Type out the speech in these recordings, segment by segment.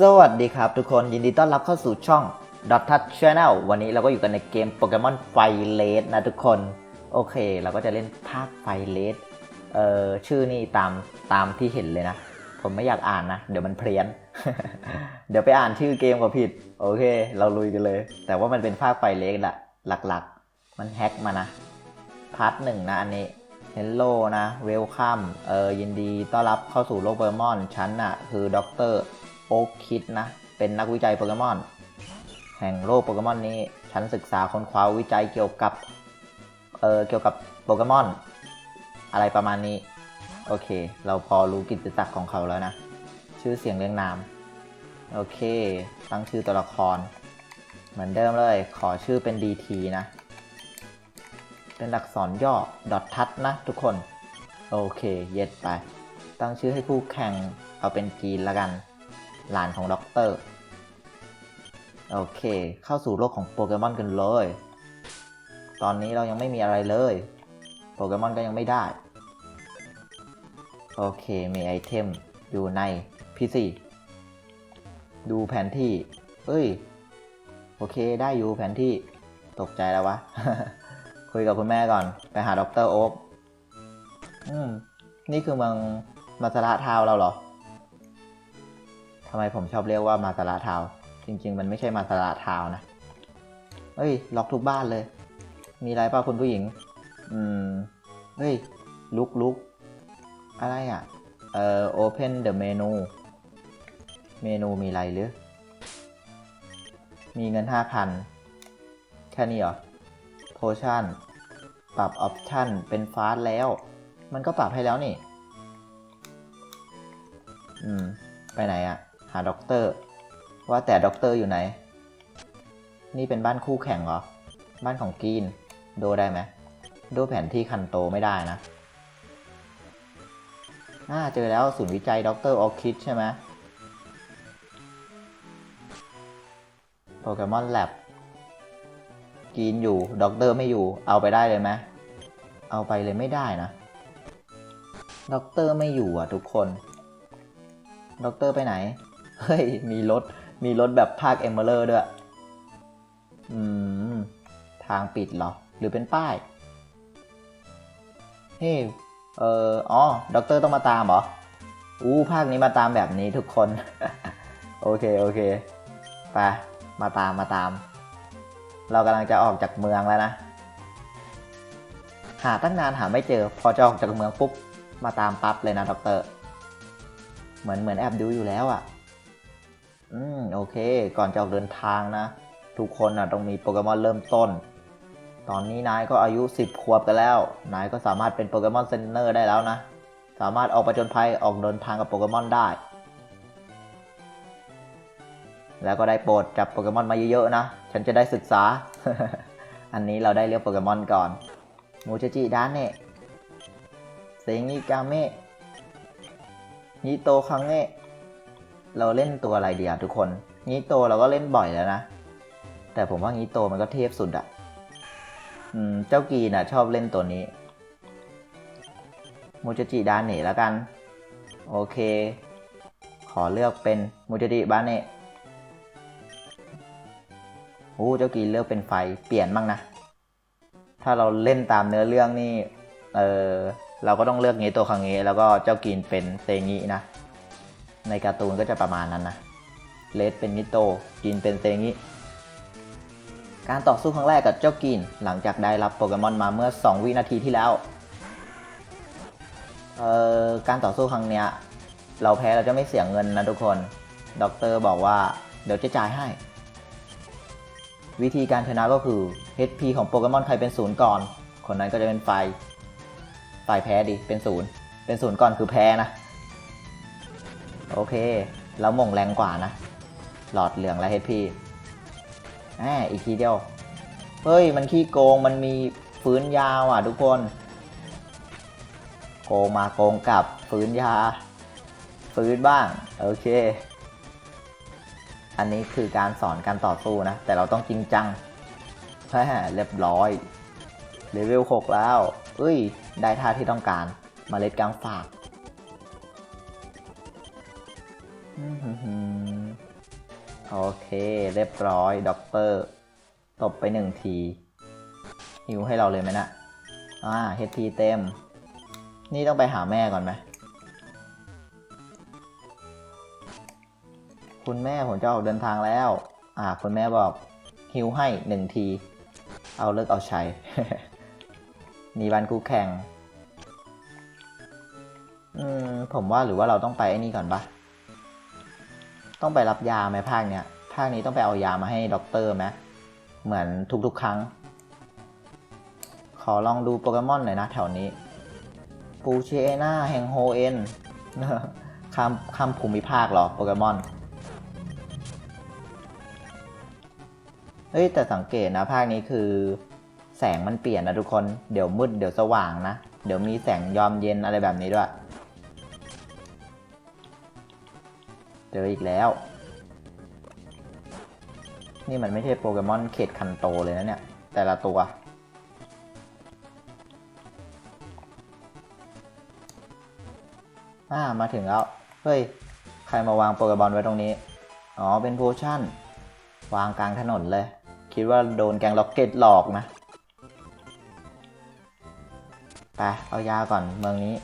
สวัสดีครับทุกคนยินดีต้อนรับเข้าสู่ช่อง Dot Touch Channel วันนี้เราก็อยู่กันในเกมโปเกมอนไฟเลสนะทุกคน โอเค เราก็จะเล่นภาคไฟเลสเอ่อชื่อนี่ตามตามที่เห็นเลยนะ ผมไม่อยากอ่านนะ เดี๋ยวมันเพลี้ยน เดี๋ยวไปอ่านชื่อเกมก็ผิด โอเค เราลุยกันเลย แต่ว่ามันเป็นภาคไฟเลสแหละหลักๆ มันแฮกมานะพาร์ทหนึ่งนะอันนี้ เฮลโลนะเวลคัมเออยินดีต้อนรับเข้าสู่โลกโปเกมอนฉันน่ะ คือด็อกเตอร์โอ๊คคิดนะ เป็นนักวิจัยโปเกมอน แห่งโลกโปเกมอนนี้ ฉันศึกษาค้นคว้าวิจัยเกี่ยวกับ เออเกี่ยวกับโปเกมอน อะไรประมาณนี้ โอเค เราพอรู้กิจจักรของเขาแล้วนะ ชื่อเสียงเรียงนาม โอเค ตั้งชื่อตัวละคร เหมือนเดิมเลย ขอชื่อเป็น DT นะ เป็นอักษรย่อดอททัชนะทุกคน โอเค เย็ดไป ตั้งชื่อให้คู่แข่งเอาเป็นกีนละกัน หลานของด็อกเตอร์ โอเค เข้าสู่โลกของโปเกมอนกันเลย ตอนนี้เรายังไม่มีอะไรเลย โปเกมอนก็ยังไม่ได้ โอเคมีไอเทมอยู่ใน PC ดูแผนที่ เอ้ย โอเคได้อยู่แผนที่ ตกใจแล้ววะ คุยกับคุณแม่ก่อน ไปหาดรโอ๊กอืม นี่คือเมืองมาซาระทาวเราเหรอทำไมผมชอบเรียกว่ามาซาระทาว จริง ๆ มันไม่ใช่มาซาระทาวนะ เฮ้ย ล็อกทุกบ้านเลย มีอะไรเปล่าคุณผู้หญิง อืม เฮ้ย ลุกลุกอะไรอะ เอ่อ open the menu เมนูมีอะไรหรือ มีเงิน5,000แค่นี้เหรอ โพชั่น ปรับออปชันเป็นฟาสแล้ว มันก็ปรับให้แล้วนี่ อืม ไปไหนอะหาด็อกเตอร์ ว่าแต่ด็อกเตอร์อยู่ไหน นี่เป็นบ้านคู่แข่งเหรอ บ้านของกีน โดได้ไหม โดแผนที่คันโตไม่ได้นะน่าเจอแล้วศูนย์วิจัยด็อกเตอร์ออคิดใช่ไหมโปเกมอนแลบ กินอยู่ ด็อกเตอร์ไม่อยู่ เอาไปได้เลยไหมเอาไปเลยไม่ได้นะ ด็อกเตอร์ไม่อยู่อะทุกคน ด็อกเตอร์ไปไหน เฮ้ย มีรถ มีรถแบบภาคเอมเบอร์ด้วย อืม ทางปิดเหรอ หรือเป็นป้าย เฮ้ยเอออ๋อ ด็อกเตอร์ต้องมาตามเหรอ อู้ภาคนี้มาตามแบบนี้ทุกคน โอเค โอเค ไป มาตาม มาตาม เรากำลังจะออกจากเมืองแล้วนะ หาตั้งนานหาไม่เจอ พอจะออกจากเมืองปุ๊บ มาตามปั๊บเลยนะด็อกเตอร์ เหมือนเหมือนแอบดูอยู่แล้วอะ่ะ อืม โอเค ก่อนจะออกเดินทางนะ ทุกคนอะต้องมีโปเกมอนเริ่มต้น ตอนนี้นายก็อายุ 10 ขวบกันแล้ว นายก็สามารถเป็นโปเกมอนเซนเนอร์ได้แล้วนะ สามารถออกประจนภัยออกเดินทางกับโปเกมอนได้ แล้วก็ได้โปรดจับโปเกมอนมาเยอะๆนะ ฉันจะได้ศึกษา อันนี้เราได้เลือกโปเกมอนก่อน มูชจิดานเนะเซงิกาเมะนิโตคังเนะเราเล่นตัวอะไรเดีอะทุกคนนิโตเราก็เล่นบ่อยแล้วนะ แต่ผมว่านิโตมันก็เทพสุดอะอืม เจ้ากีน่ะ ชอบเล่นตัวนี้ มูจจิดานเนะแล้วกัน โอเค ขอเลือกเป็นมูจจิบานเนะ โอ้เจ้ากีเลือกเป็นไฟเปลี่ยนบ้างนะ ถ้าเราเล่นตามเนื้อเรื่องนี่ เออเราก็ต้องเลือกงี้ตัวคังเงะแล้วก็เจ้ากีนเป็นเซงินะ ในการ์ตูนก็จะประมาณนั้นนะ เลสเป็นมิโตกินเป็นเซงิการต่อสู้ครั้งแรกกับเจ้ากีนหลังจากได้รับโปเกมอนมาเมื่อ 2 วินาทีที่แล้ว เอ่อ การต่อสู้ครั้งเนี้ย เราแพ้เราจะไม่เสียเงินนะทุกคน ด็อกเตอร์บอกว่าเดี๋ยวจะจ่ายให้ วิธีการชนะก็คือ HP ของโปเกมอนใครเป็นศูนย์ก่อน คนนั้นก็จะเป็นไฟฝ่ายแพ้ดิ เป็นศูนย์เป็นศูนย์ก่อนคือแพ้นะ โอเค แล้วมงแรงกว่านะ หลอดเหลืองและ HP แหมอีกทีเดียว เฮ้ย มันขี้โกง มันมีฟื้นยาวอะทุกคน โกงมาโกงกลับฟื้นยา ฟื้นบ้าง โอเค อันนี้คือการสอนการต่อสู้นะ แต่เราต้องจริงจังแหมเรียบร้อยเลเวล6แล้ว เอ้ย ได้ท่าที่ต้องการมเมล็ดกลางฝากโอเค เรียบร้อยด็อกเตอร์ตบไปหนึ่งทีหิวให้เราเลยไหมนะอ่าเฮทีเต็ม นี่ต้องไปหาแม่ก่อนไหม คุณแม่ผมจะออกเดินทางแล้ว อ่า คุณแม่บอกฮิวให้หนึ่งที เอาเลิกเอาใช้มีวันคู่แข่ง อืม ผมว่าหรือว่าเราต้องไปไอ้นี่ก่อนปะต้องไปรับยาไหมภาคเนี้ย ภาคนี้ต้องไปเอายามาให้ด็อกเตอร์ไหมเหมือนทุกๆ ครั้ง ขอลองดูโปเกมอนหน่อยนะแถวนี้ ปูเชน่าแห่งโฮเอ็นข้ามข้ามภูมิภาคหรอโปเกมอน เฮ้ยแต่สังเกตนะภาคนี้คือ แสงมันเปลี่ยนนะทุกคนเดี๋ยวมืดเดี๋ยวสว่างนะ เดี๋ยวมีแสงยอมเย็นอะไรแบบนี้ด้วย เจออีกแล้ว นี่มันไม่ใช่โปเกมอนเขตคันโตเลยนะเนี่ย แต่ละตัว อ่ามาถึงแล้ว เฮ้ย ใครมาวางโปเกมอนไว้ตรงนี้ อ๋อเป็นโพชั่นวางกลางถนนเลย คิดว่าโดนแกงล็อกเก็ตหลอกนะไปเอายาก่อนเมืองนี้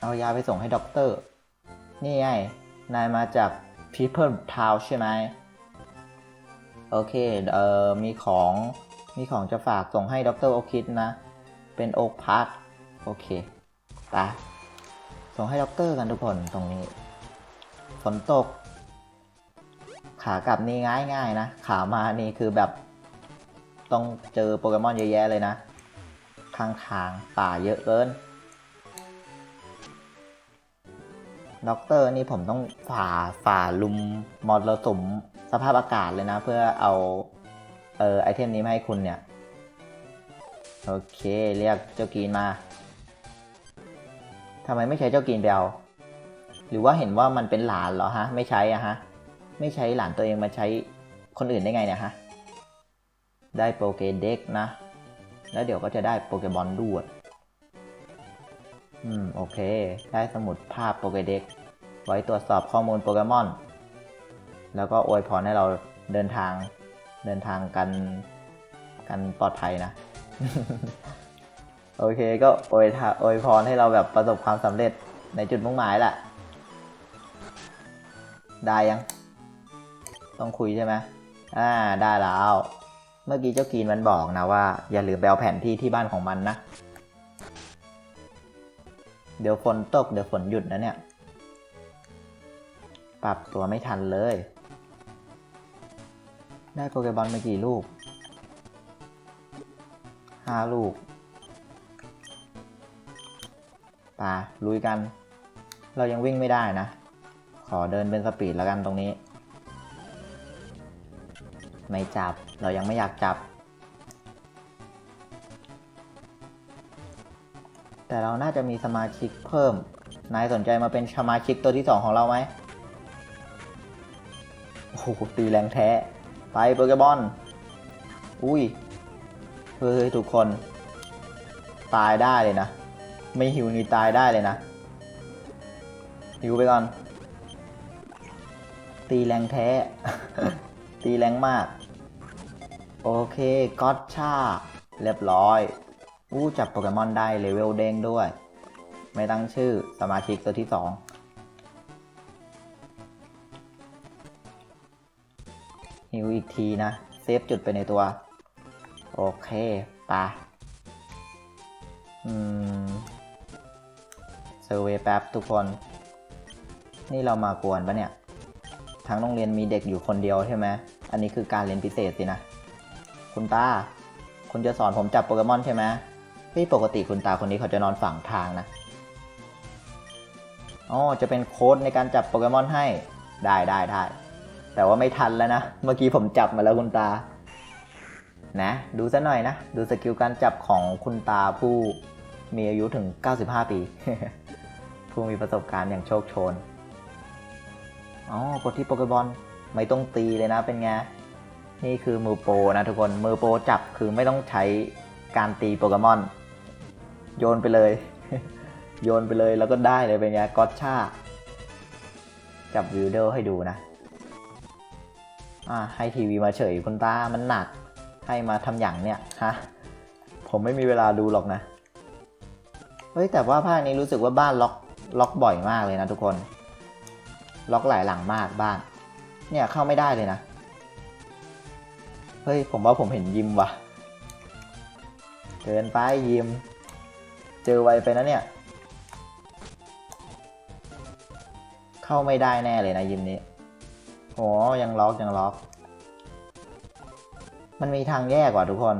เอายาไปส่งให้ด็อกเตอร์ นี่ไง นายมาจาก People Town ใช่ไหม โอเค เอ่อ มีของ มีของจะฝากส่งให้ด็อกเตอร์โอคิดนะ เป็นโอ๊กพาร์ทโอเคไปส่งให้ด็อกเตอร์กันทุกคนตรงนี้ ฝนตก ขากลับนี่ง่ายง่ายๆนะ ขามานี่คือแบบ ต้องเจอโปเกมอนเยอะแยะเลยนะ ข้างทางป่าเยอะเกินด็อกเตอร์นี่ผมต้องฝ่าฝ่าลุมมรสุมสภาพอากาศเลยนะ เพื่อเอา เออไอเทมนี้มาให้คุณเนี่ย โอเค เรียกเจ้ากีนมาทำไมไม่ใช้เจ้ากีนไปเอาหรือว่าเห็นว่ามันเป็นหลานเหรอฮะ ไม่ใช้อะฮะ ไม่ใช้หลานตัวเองมาใช้คนอื่นได้ไงเนี่ยฮะ ได้โปเกเด็กนะ แล้วเดี๋ยวก็จะได้โปเกมอนด้วย อืม โอเค ได้สมุดภาพโปเกเด็กไว้ตรวจสอบข้อมูลโปเกมอน แล้วก็อวยพรให้เราเดินทาง เดินทางกัน กันปลอดภัยนะ โอเค ก็อวยทอวยพรให้เราแบบประสบความสำเร็จในจุดมุ่งหมายแหละ ได้ยัง ต้องคุยใช่ไหมอ่าได้แล้ว เมื่อกี้เจ้ากีนมันบอกนะว่า อย่าลืมไปเอาแผนที่ที่บ้านของมันนะ เดี๋ยวฝนตกเดี๋ยวฝนหยุดนะเนี่ย ปรับตัวไม่ทันเลย ได้โปเกบอลมากี่ลูกห้าลูกป่าลุยกัน เรายังวิ่งไม่ได้นะ ขอเดินเป็นสปีดแล้วกันตรงนี้ ไม่จับ เรายังไม่อยากจับ แต่เราน่าจะมีสมาชิกเพิ่ม นายสนใจมาเป็นสมาชิกตัวที่สองของเราไหมโอ้โหตีแรงแท้ ไปโปเกมอน อุ้ย เฮ้ยทุกคน ตายได้เลยนะ ไม่หิวนี่ตายได้เลยนะ หิวไปก่อน ตีแรงแท้ ตีแรงมาก โอเคก็อตชาเรียบร้อย อู้จับโปเกมอนได้เลเวลเด้งด้วย ไม่ตั้งชื่อสมาชิกตัวที่สองฮิวอีกทีนะ เซฟจุดไปในตัว โอเคปะอืมเซอร์เวย์แป๊บทุกคน นี่เรามากวนปะเนี่ย ทั้งโรงเรียนมีเด็กอยู่คนเดียวใช่ไหม อันนี้คือการเรียนพิเศษสินะ คุณตา คุณจะสอนผมจับโปเกมอนใช่ไหมที่ปกติคุณตาคนนี้เขาจะนอนฝั่งทางนะอ๋อจะเป็นโค้ดในการจับโปเกมอนให้ ได้ได้ได้ แต่ว่าไม่ทันแล้วนะ เมื่อกี้ผมจับมาแล้วคุณตา นะ ดูซะหน่อยนะ ดูสกิลการจับของคุณตาผู้มีอายุถึง 95 ปี ผู้มีประสบการณ์อย่างโชคโชน อ๋อกดที่โปเกบอล ไม่ต้องตีเลยนะเป็นไง นี่คือมือโปรนะทุกคน มือโปรจับคือไม่ต้องใช้การตีโปเกมอน โยนไปเลย โยนไปเลยแล้วก็ได้เลยเป็นไงก็ชาจับวิวเดลให้ดูนะ อ่าให้ทีวีมาเฉยคุณตา มันหนัก ให้มาทำอย่างเนี่ยฮะ ผมไม่มีเวลาดูหรอกนะ เฮ้ยแต่ว่าภาคนี้รู้สึกว่าบ้านล็อกล็อกบ่อยมากเลยนะทุกคน ล็อกหลายหลังมากบ้าน เนี่ยเข้าไม่ได้เลยนะ เฮ้ย ผมว่าผมเห็นยิมว่ะ เกินไปยิม เจอไวไปนะเนี่ย เข้าไม่ได้แน่เลยนะยิมนี้โอ้ยังล็อกยังล็อก มันมีทางแยกว่ะทุกคน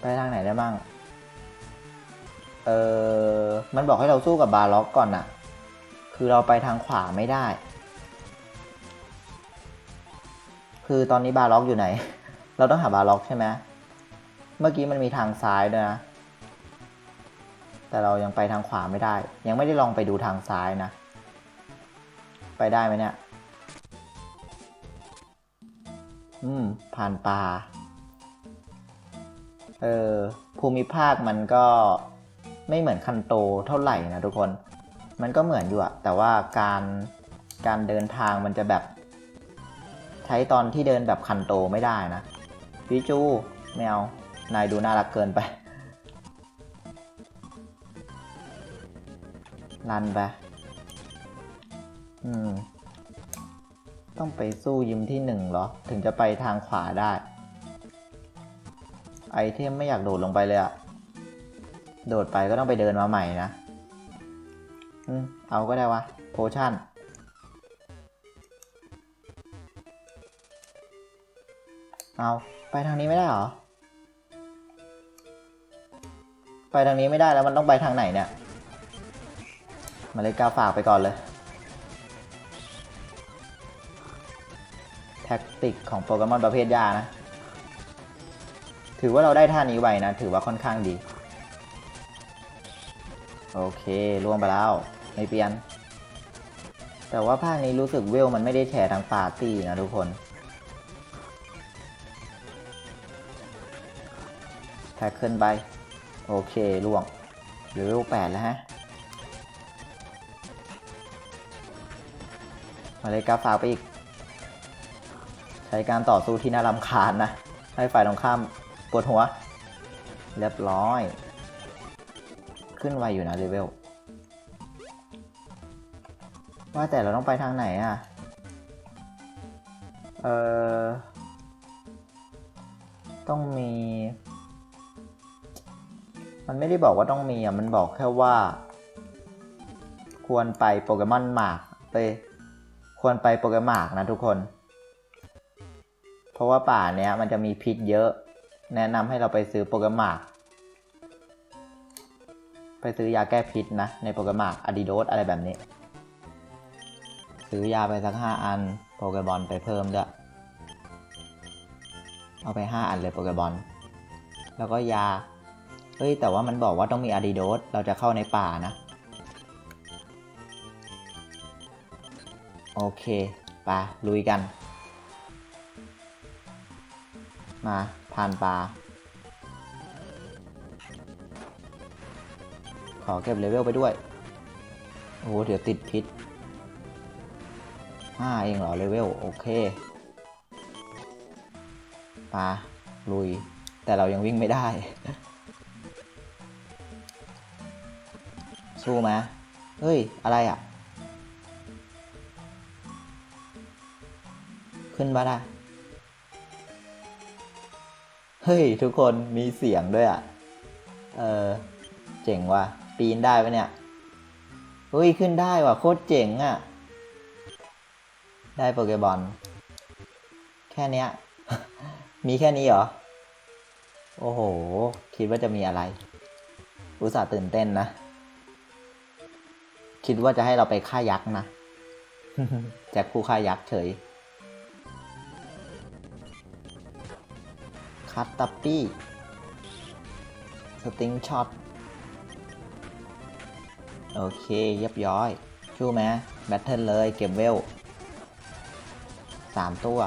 ไปทางไหนได้บ้าง เออมันบอกให้เราสู้กับบาร์ล็อกก่อนน่ะ คือเราไปทางขวาไม่ได้ คือตอนนี้บาร์ล็อกอยู่ไหน เราต้องหาบาร์ล็อกใช่ไหมเมื่อกี้มันมีทางซ้ายด้วยนะ แต่เรายังไปทางขวาไม่ได้ ยังไม่ได้ลองไปดูทางซ้ายนะ ไปได้ไหมเนี่ย อืม ผ่านป่า เออ ภูมิภาคมันก็ไม่เหมือนคันโตเท่าไหร่นะทุกคน มันก็เหมือนอยู่อะแต่ว่าการการเดินทางมันจะแบบ ใช้ตอนที่เดินแบบคันโตไม่ได้นะพิจูไม่เอา นายดูน่ารักเกินไป ลันไป อืม ต้องไปสู้ยิมที่หนึ่งเหรอ ถึงจะไปทางขวาได้ ไอเทมไม่อยากโดดลงไปเลยอะโดดไปก็ต้องไปเดินมาใหม่นะ เอาก็ได้วะโพชั่นเอาไปทางนี้ไม่ได้หรอ ไปทางนี้ไม่ได้แล้วมันต้องไปทางไหนเนี่ยมาเลยกาฝากไปก่อนเลยแท็กติกของโปเกมอนประเภทยานะ ถือว่าเราได้ท่านี้ไวนะ ถือว่าค่อนข้างดี โอเคล่วงไปแล้ว ไม่เปลี่ยน แต่ว่าภาคนี้รู้สึกเวลมันไม่ได้แชร์ทางปาร์ตี้นะทุกคนแท็กขึ้นไป โอเคล่วงเหลือเวลแปดแล้วฮะ มาเลยกาฝากไปอีก ใช้การต่อสู้ที่น่ารำคาญนะ ให้ฝ่ายตรงข้ามปวดหัว เรียบร้อย ขึ้นไวอยู่นะเลเวล ว่าแต่เราต้องไปทางไหนอะ เออต้องมี มันไม่ได้บอกว่าต้องมีอะ มันบอกแค่ว่า ควรไปโปเกมอนหมากไปควรไปโปเกมอนนะทุกคน เพราะว่าป่าเนี้ยมันจะมีพิษเยอะ แนะนำให้เราไปซื้อโปเกมอนไปซื้อยาแก้พิษนะ ในโปเกมอนอะดิโดสอะไรแบบนี้ ซื้อยาไปสักห้าอัน โปเกบอลไปเพิ่มด้วย เอาไปห้าอันเลยโปเกบอล แล้วก็ยา เฮ้ย แต่ว่ามันบอกว่าต้องมีอะดิโดส เราจะเข้าในป่านะ โอเคไปลุยกัน มาผ่านป่า ขอเก็บเลเวลไปด้วย โอ้โห เดี๋ยวติดพิษ ห้าเองเหรอเลเวลโอเคมาลุย แต่เรายังวิ่งไม่ได้ สู้ไหมเฮ้ย อะไรอะ ขึ้นมาได้ เฮ้ย ทุกคนมีเสียงด้วยอะ เออ เจ๋งว่ะ ปีนได้ปะเนี่ย เฮ้ย ขึ้นได้ว่ะ โคตรเจ๋งอะ ได้โปเกบอลแค่เนี้ยมีแค่นี้เหรอ โอ้โห คิดว่าจะมีอะไร อุตส่าห์ตื่นเต้นนะ คิดว่าจะให้เราไปฆ่ายักษ์นะแจ็คผู้ฆ่ายักษ์เฉยคัตตัปปี้ สติงช็อต โอเคเรียบร้อย ชู้ไหมแบทเทิลเลยเก็บเวล สามตัว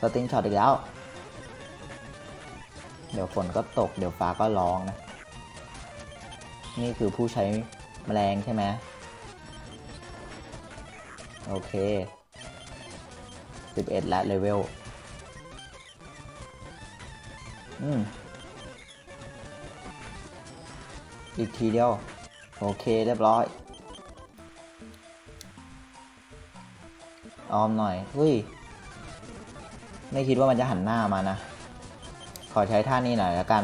สติงช็อตอีกแล้ว เดี๋ยวฝนก็ตก เดี๋ยวฟ้าก็ร้องนะ นี่คือผู้ใช้แมลงใช่ไหม โอเค 11 และเลเวล อืม อีกทีเดียว โอเคเรียบร้อย ออมหน่อยเฮ้ย ไม่คิดว่ามันจะหันหน้ามานะ ขอใช้ท่านี้หน่อยแล้วกัน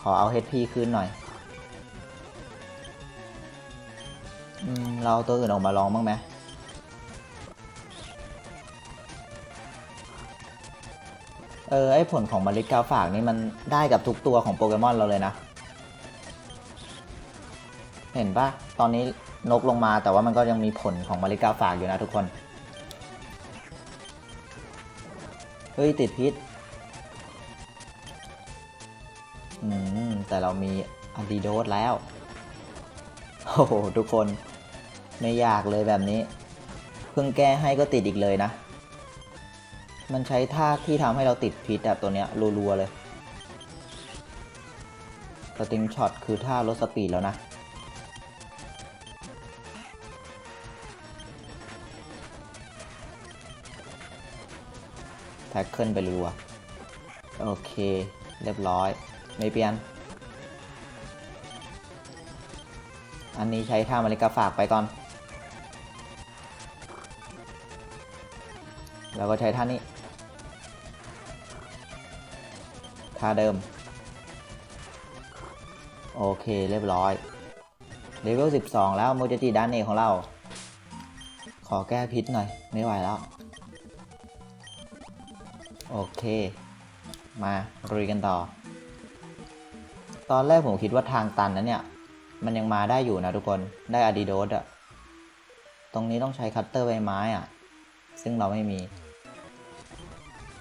ขอเอา HP ขึ้นหน่อยอืมเราตัวอื่นออกมาลองบ้างไหมเออ ไอผลของมาริกาฝากนี่มันได้กับทุกตัวของโปเกมอนเราเลยนะ เห็นปะตอนนี้นกลงมาแต่ว่ามันก็ยังมีผลของมาริกาฝากอยู่นะทุกคน เฮ้ย ติดพิษอืม แต่เรามีอันติโดสแล้ว โอ้โห ทุกคน ไม่ยากเลยแบบนี้ เพิ่งแก้ให้ก็ติดอีกเลยนะ มันใช้ท่าที่ทำให้เราติดพิษแบบตัวเนี้ยรัวๆเลยสติงช็อตคือท่าลดสปีดแล้วนะ แท็กเกิลไปรัว โอเค เรียบร้อย ไม่เปลี่ยน อันนี้ใช้ท่ามาริกาฝากไปก่อน แล้วก็ใช้ท่านี้ ท่าเดิม โอเค เรียบร้อย เลเวล 12 แล้วโมจิจิด้านเอของเรา ขอแก้พิษหน่อย ไม่ไหวแล้ว โอเค มาลุยกันต่อ ตอนแรกผมคิดว่าทางตันนะเนี่ย มันยังมาได้อยู่นะทุกคน ได้อะดีโดสอะตรงนี้ต้องใช้คัตเตอร์ใบไม้อะซึ่งเราไม่มี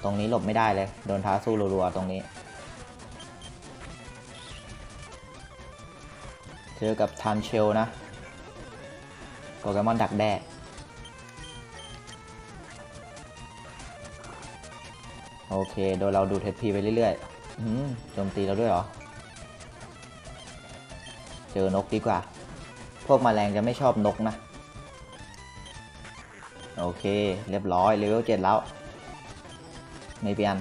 ตรงนี้หลบไม่ได้เลย โดนท้าสู้รัวๆตรงนี้ เจอกับทันเชลนะ โปเกมอนดักแด้ โอเค โดยเราดูเทปพีไปเรื่อยๆโจมตีเราด้วยเหรอ เจอนกดีกว่า พวกมแมลงจะไม่ชอบนกนะ โอเค เรียบร้อยเลเวลเจ็ดแล้ว ไม่เปลี่ยน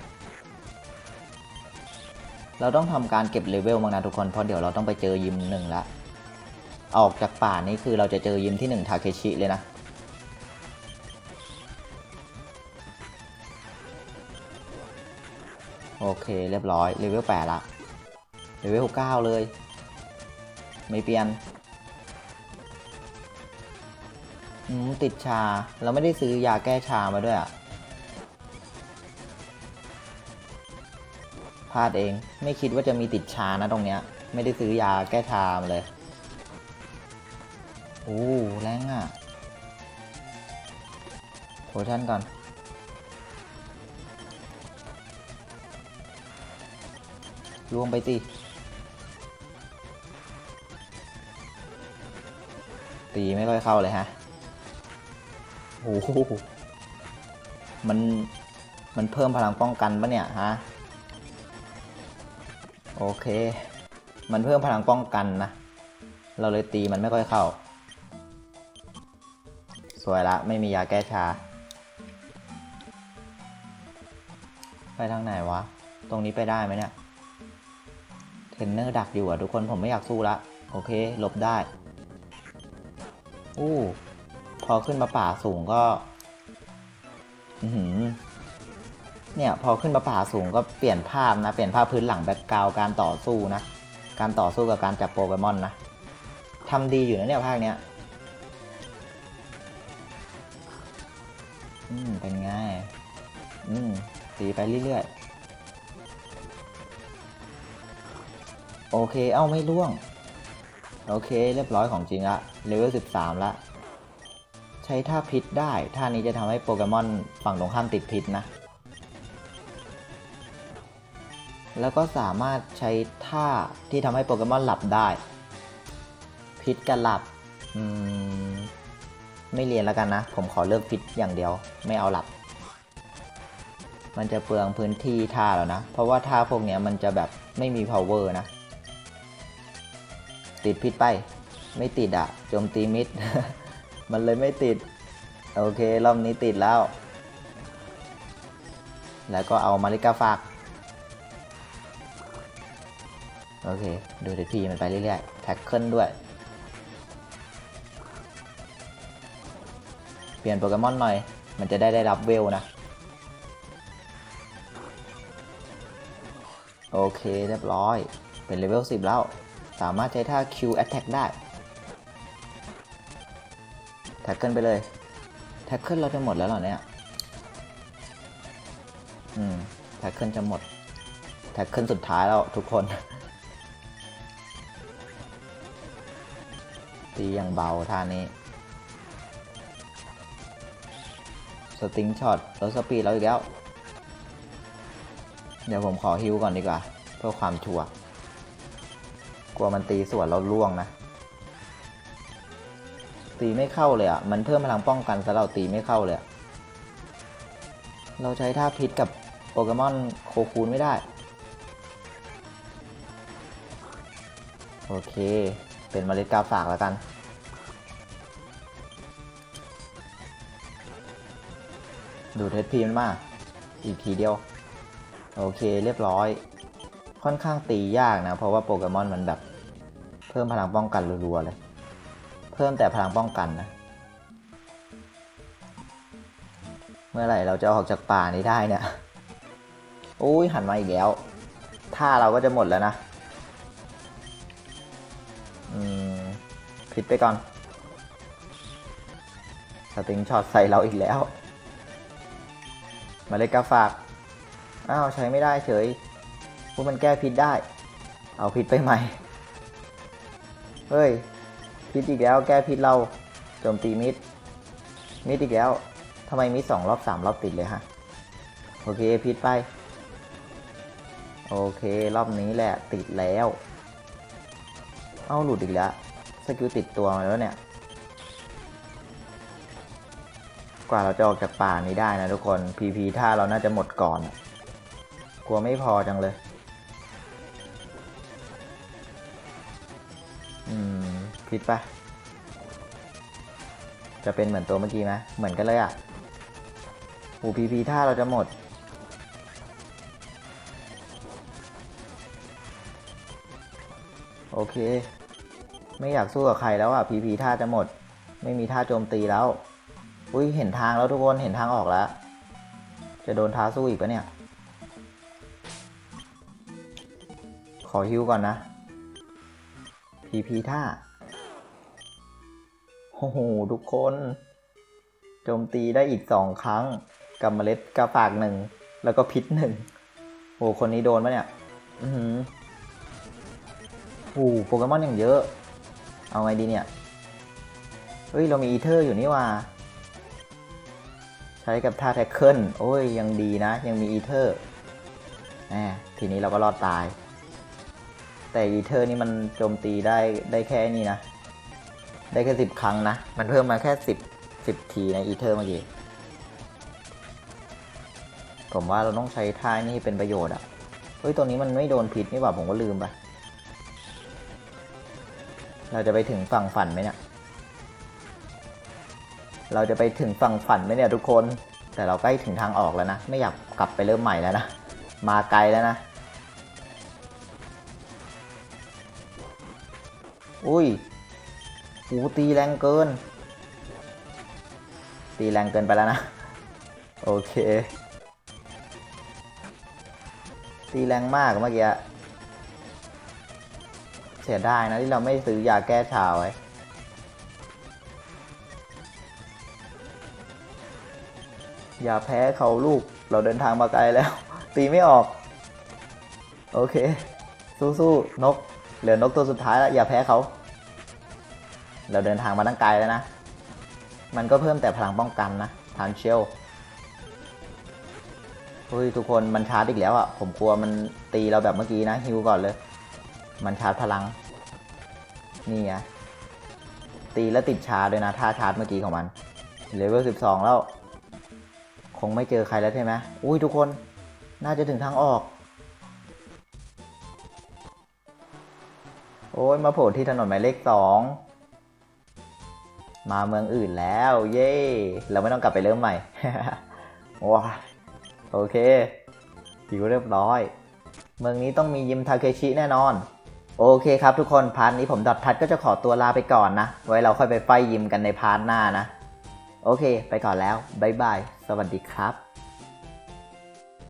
เราต้องทำการเก็บเลเวลบ้างนะทุกคน เพราะเดี๋ยวเราต้องไปเจอยิมหนึ่งละ ออกจากป่านี่คือเราจะเจอยิมที่หนึ่งทาเคชิเลยนะ โอเคเรียบร้อยเลเวลแปดละเลเวลเก้าเลย ไม่เปลี่ยนติดชาเราไม่ได้ซื้อยาแก้ชามาด้วยอะพลาดเองไม่คิดว่าจะมีติดชานะตรงเนี้ย ไม่ได้ซื้อยาแก้ชามาเลยโอ้แรงอะ่ะโพชั่นก่อน รวมไปสิตีไม่ค่อยเข้าเลยฮะโอ้โหมัน มันเพิ่มพลังป้องกันปะเนี่ยฮะ โอเค มันเพิ่มพลังป้องกันนะ เราเลยตีมันไม่ค่อยเข้า สวยละ ไม่มียาแก้ชา ไปทางไหนวะ ตรงนี้ไปได้ไหมเนี่ย ทนเนอร์ดักอยู่อะทุกคนผมไม่อยากสู้ละโอเคหลบได้อู้พอขึ้นมาป่าสูงก็อือหือเนี่ยพอขึ้นมาป่าสูงก็เปลี่ยนภาพนะ เปลี่ยนภาพพื้นหลังแบ็กกราวการต่อสู้นะ การต่อสู้กับการจับโปเกมอนนะทำดีอยู่นะเนี่ยภาคเนี้ยอืมเป็นไงอืมตีไปเรื่อยๆ โอเค เอ้าไม่ล่วง โอเค เรียบร้อยของจริงละเลเวล13 ละ ใช้ท่าพิษได้ ท่านี้จะทำให้โปเกมอนฝั่งตรงข้ามติดพิษนะ แล้วก็สามารถใช้ท่าที่ทำให้โปเกมอนหลับได้ พิษกับหลับ อืม ไม่เรียนแล้วกันนะ ผมขอเลือกพิษอย่างเดียว ไม่เอาหลับ มันจะเปลืองพื้นที่ท่าแล้วนะ เพราะว่าท่าพวกนี้มันจะแบบไม่มี power นะ ติดพิษไป ไม่ติดอะโจมตีมิด มันเลยไม่ติด โอเค รอบนี้ติดแล้ว แล้วก็เอามาริกาฝาก โอเค ดูเด็พีมันไปเรื่อยๆ แท็กเกิลด้วย เปลี่ยนโปเกมอนหน่อย มันจะได้ได้รับเวลนะ โอเค เรียบร้อย เป็นเลเวล10 แล้ว สามารถใช้ท่า Q Attack ได้แท็กเกิลไปเลยแท็กเกิลเราจะหมดแล้วเหรอเนี่ยอืมแท็กเกิลจะหมดแท็กเกิลสุดท้ายแล้วทุกคน ตีอย่างเบาท่านี้สติงช็อตลดสปีดเราอีกแล้ว เดี๋ยวผมขอฮิวก่อนดีกว่า เพื่อความชัวร์ ลัวมันตีสวนเราล่วงนะ ตีไม่เข้าเลยอะ มันเพิ่มพลังป้องกันซะเราตีไม่เข้าเลย เราใช้ท่าพิษกับโปเกมอนโคคูนไม่ได้ โอเค เป็นเมล็ดกาฝากแล้วกันดูเทสพีมันมาก อีกทีเดียว โอเคเรียบร้อย ค่อนข้างตียากนะ เพราะว่าโปเกมอนมันแบบ เพิ่มพลังป้องกันรัวๆเลย เพิ่มแต่พลังป้องกันนะ เมื่อไหร่เราจะออกจากป่านี้ได้เนี่ยโอ้ยหันมาอีกแล้วท่าเราก็จะหมดแล้วนะอืมผิดไปก่อนสติงช็อตใส่เราอีกแล้ว มาเลยกาฝาก อ้าว ใช้ไม่ได้เฉยพวกมันแก้พิษได้ เอาพิษไปใหม่ เฮ้ย พิษอีกแล้ว แก้พิษเราโจมตีมิด มิดอีกแล้วทำไมมิดสองรอบสามรอบติดเลยฮะ โอเคพิษไป โอเค รอบนี้แหละติดแล้ว เอาหลุดอีกแล้ว สกิลติดตัวมาแล้วเนี่ย กว่าเราจะออกจากป่านี้ได้นะทุกคน พีพีท่าเราน่าจะหมดก่อน กลัวไม่พอจังเลย ผิดปะจะเป็นเหมือนตัวเมื่อกี้ไหมเหมือนกันเลยอะโอ้พีพีท่าเราจะหมด โอเค ไม่อยากสู้กับใครแล้วอะพีพีท่าจะหมด ไม่มีท่าโจมตีแล้ว อุ้ยเห็นทางแล้วทุกคนเห็นทางออกแล้ว จะโดนท้าสู้อีกปะเนี่ย ขอฮิวก่อนนะพีพีท่า โอ้โห ทุกคน โจมตีได้อีกสองครั้ง กับเมล็ดกาฝากหนึ่ง แล้วก็พิษหนึ่งโอ้คนนี้โดนปะเนี่ย อือหือโอ้โปเกมอนอย่างเยอะ เอาไงดีเนี่ย เฮ้ย เรามีอีเทอร์อยู่นี่ว่า ใช้กับท่าแท็กเกิลโอ้ย ยังดีนะ ยังมีอีเทอร์แหมทีนี้เราก็รอดตาย แต่อีเทอร์นี่มันโจมตีได้ได้แค่นี้นะ ได้แค่สิบครั้งนะ มันเพิ่มมาแค่สิบสิบทีในอีเทอร์เมื่อกี้ ผมว่าเราต้องใช้ท่านี่เป็นประโยชน์อะเฮ้ยตัวนี้มันไม่โดนพิษนี่หว่าผมก็ลืมไป เราจะไปถึงฝั่งฝันไหมเนี่ย เราจะไปถึงฝั่งฝันไหมเนี่ยทุกคน แต่เราใกล้ถึงทางออกแล้วนะ ไม่อยากกลับไปเริ่มใหม่แล้วนะ มาไกลแล้วนะ อุ้ย หูตีแรงเกิน ตีแรงเกินไปแล้วนะ โอเค ตีแรงมากเมื่อกี้เสียดายนะที่เราไม่ซื้อยาแก้ชาไว้ อย่าแพ้เขาลูกเราเดินทางมาไกลแล้ว ตีไม่ออก โอเค สู้ๆนก เหลือนกตัวสุดท้ายแล้วอย่าแพ้เขา เราเดินทางมาตั้งไกลแล้วนะ มันก็เพิ่มแต่พลังป้องกันนะทานเชลเฮ้ยทุกคนมันชาร์จอีกแล้วอะ่ะ ผมกลัวมันตีเราแบบเมื่อกี้นะฮิวก่อนเลย มันชาร์จพลัง นี่ไงตีแล้วติดชาร์ด้วยนะท่าชาร์จเมื่อกี้ของมันเลเวล12แล้ว คงไม่เจอใครแล้วใช่ไหมอุ้ยทุกคนน่าจะถึงทางออก โอ้ยมาโผล่ที่ถนนหมายเลขสอง มาเมืองอื่นแล้ว เย้เราไม่ต้องกลับไปเริ่มใหม่ว้าโอเคอยู่เรียบร้อย เมืองนี้ต้องมียิมทาเคชิแน่นอน โอเคครับทุกคนพาร์ทนี้ผมดอททัดก็จะขอตัวลาไปก่อนนะ ไว้เราค่อยไปไฟยิมกันในพาร์ทหน้านะ โอเค ไปก่อนแล้ว บ๊ายบาย สวัสดีครับ